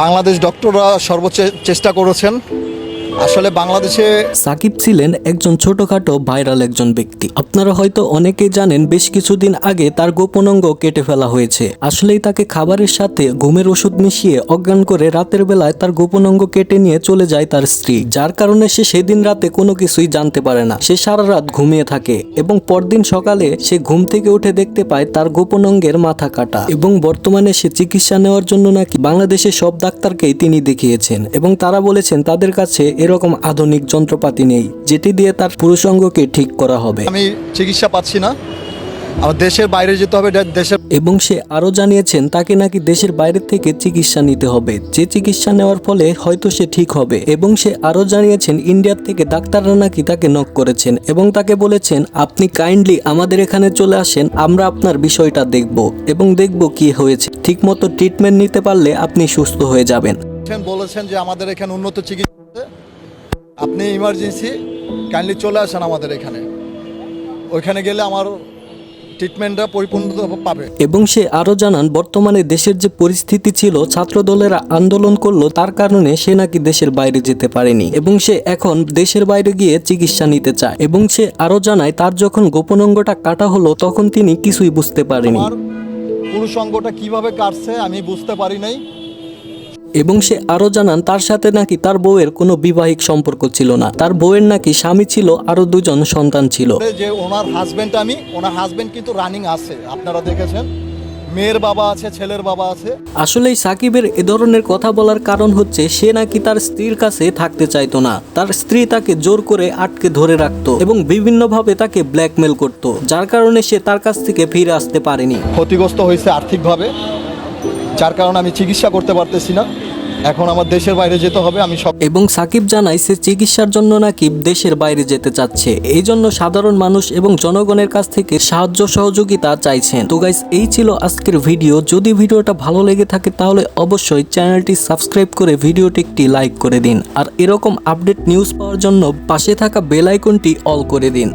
বাংলাদেশ ডক্টররা সর্বোচ্চ চেষ্টা করেছেন। আসলে বাংলাদেশে সাকিব ছিলেন একজন ছোটখাটো ভাইরাল একজন ব্যক্তি। আপনারা হয়তো অনেকেই জানেন বেশ কিছুদিন আগে তার গোপন অঙ্গ কেটে ফেলা হয়েছে। আসলেই তাকে খাবারের সাথে ঘুমের ওষুধ মিশিয়ে অজ্ঞান করে রাতের বেলায় তার গোপন অঙ্গ কেটে নিয়ে চলে যায় তার স্ত্রী। যার কারণে সে সেদিন রাতে কোনো কিছুই জানতে পারে না। সে সারা রাত ঘুমিয়ে থাকে এবং পরদিন সকালে সে ঘুম থেকে উঠে দেখতে পায় তার গোপন অঙ্গের মাথা কাটা এবং বর্তমানে সে চিকিৎসা নেওয়ার জন্য নাকি বাংলাদেশের সব ডাক্তারকেই তিনি দেখিয়েছেন এবং তারা বলেছেন তাদের কাছে এরকম আধুনিক যন্ত্রপাতি নেই যেটি দিয়ে তার পুরুষ অঙ্গকে ঠিক করা হবে। আমি চিকিৎসা পাচ্ছি না। আমার দেশের বাইরে যেতে হবে দেশের এবং সে আরও জানিয়েছেন তাকে নাকি দেশের বাইরে থেকে চিকিৎসা নিতে হবে। যে চিকিৎসা নেওয়ার ফলে হয়তো সে ঠিক হবে। এবং সে আরও জানিয়েছেন ইন্ডিয়ার থেকে ডাক্তাররা নাকি তাকে নক করেছেন এবং তাকে বলেছেন আপনি কাইন্ডলি আমাদের এখানে চলে আসেন আমরা আপনার বিষয়টা দেখব এবং দেখব কি হয়েছে। ঠিকমতো ট্রিটমেন্ট নিতে পারলে আপনি সুস্থ হয়ে যাবেন। বলেছেন- যে আমাদের এখানে উন্নত চিকিৎসা। আপনি ইমার্জেন্সি কাইন্ডলি চলে আসেন আমাদের এখানে। ওইখানে গেলে আমার ট্রিটমেন্টটা পরিপূর্ণতা পাবে। এবং সে আরও জানান বর্তমানে দেশের যে পরিস্থিতি ছিল ছাত্রদলেরা আন্দোলন করল তার কারণে সে নাকি দেশের বাইরে যেতে পারেনি। এবং সে এখন দেশের বাইরে গিয়ে চিকিৎসা নিতে চায়। এবং সে আরও জানায় তার যখন গোপন অঙ্গটা কাটা হলো তখন তিনি কিছুই বুঝতে পারেনি। পুরুষ অঙ্গটা কীভাবে কাটছে আমি বুঝতে পারি নাই। এবং সে আরও জানান তার সাথে নাকি তার বউয়ের কোনো বিবাহিক সম্পর্ক ছিল না। তার বউয়ের নাকি স্বামী ছিল আরও দুজন সন্তান ছিল। যে ওনার হাজবেন্ড আমি ওনার হাজবেন্ড কিন্তু রানিং আছে আপনারা দেখেছেন। মেয়ের বাবা আছে ছেলের বাবা আছে। আসলেই সাকিবের এ ধরনের কথা বলার কারণ হচ্ছে সে নাকি তার স্ত্রীর কাছে থাকতে চাইতো না। তার স্ত্রী তাকে জোর করে আটকে ধরে রাখতো এবং বিভিন্নভাবে তাকে ব্ল্যাকমেল করত যার কারণে সে তার কাছ থেকে ফিরে আসতে পারেনি। ক্ষতিগ্রস্ত হয়েছে আর্থিকভাবে। যার কারণে আমি চিকিৎসা করতে পারতেছি না। এখন আমার দেশের বাইরে যেতে হবে, আমি সব এবং সাকিব জানায় সে চিকিৎসার জন্য নাকি দেশের বাইরে যেতে চাচ্ছে। এই জন্য সাধারণ মানুষ এবং জনগণের কাছ থেকে সাহায্য সহযোগিতা চাইছেন। তো গাইস এই ছিল আজকের ভিডিও। যদি ভিডিওটা ভালো লেগে থাকে তাহলে অবশ্যই চ্যানেলটি সাবস্ক্রাইব করে ভিডিওটি একটি লাইক করে দিন। আর এরকম আপডেট নিউজ পাওয়ার জন্য পাশে থাকা বেল আইকনটি অল করে দিন।